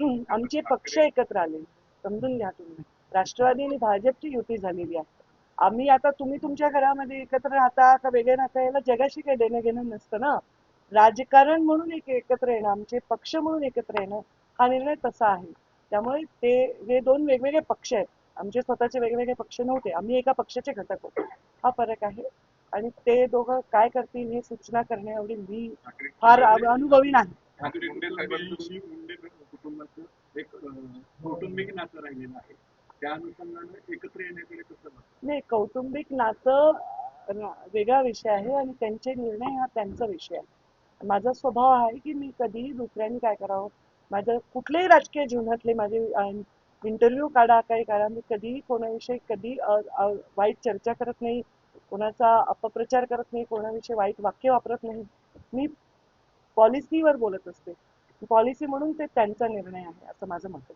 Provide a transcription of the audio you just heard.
आमचे पक्ष एकत्र आले. समजून घ्या तुम्ही. राष्ट्रवादी आणि भाजपची युती झालेली आहे. आम्ही आता तुम्ही तुमच्या घरामध्ये एकत्र राहता का वेगळे राहता याला जगाशी काही देणं घेणं नसतं ना. राजकारण म्हणून एक एकत्र येणं आमचे पक्ष म्हणून एकत्र येणं हा निर्णय तसा आहे. त्यामुळे ते हे दोन वेगवेगळे पक्ष आहेत. आमचे स्वतःचे वेगवेगळे पक्ष नव्हते. आम्ही एका पक्षाचे घटक होतो. हा फरक आहे. आणि ते दोघं काय करतील हे सूचना करणे एवढी मी फार अनुभवी नाही. कौटुंबिक नातं राहिलेलं आहे. त्या अनुषंगाने एकत्र येण्याकडे कसं बघता? नाही कौटुंबिक नातं वेगळा विषय आहे आणि त्यांचे निर्णय हा त्यांचा विषय आहे. माझा स्वभाव आहे की मी कधीही दुसऱ्यांनी काय करावं? माझ्या कुठल्याही राजकीय जीवनातले माझे इंटरव्ह्यू काढा काही काढा मी कधीही कोणाविषयी कधी वाईट चर्चा करत नाही कोणाचा अपप्रचार करत नाही कोणाविषयी वाईट वाक्य वापरत नाही. मी पॉलिसीवर बोलत असते. पॉलिसी म्हणून ते त्यांचा निर्णय आहे असं माझं मत आहे.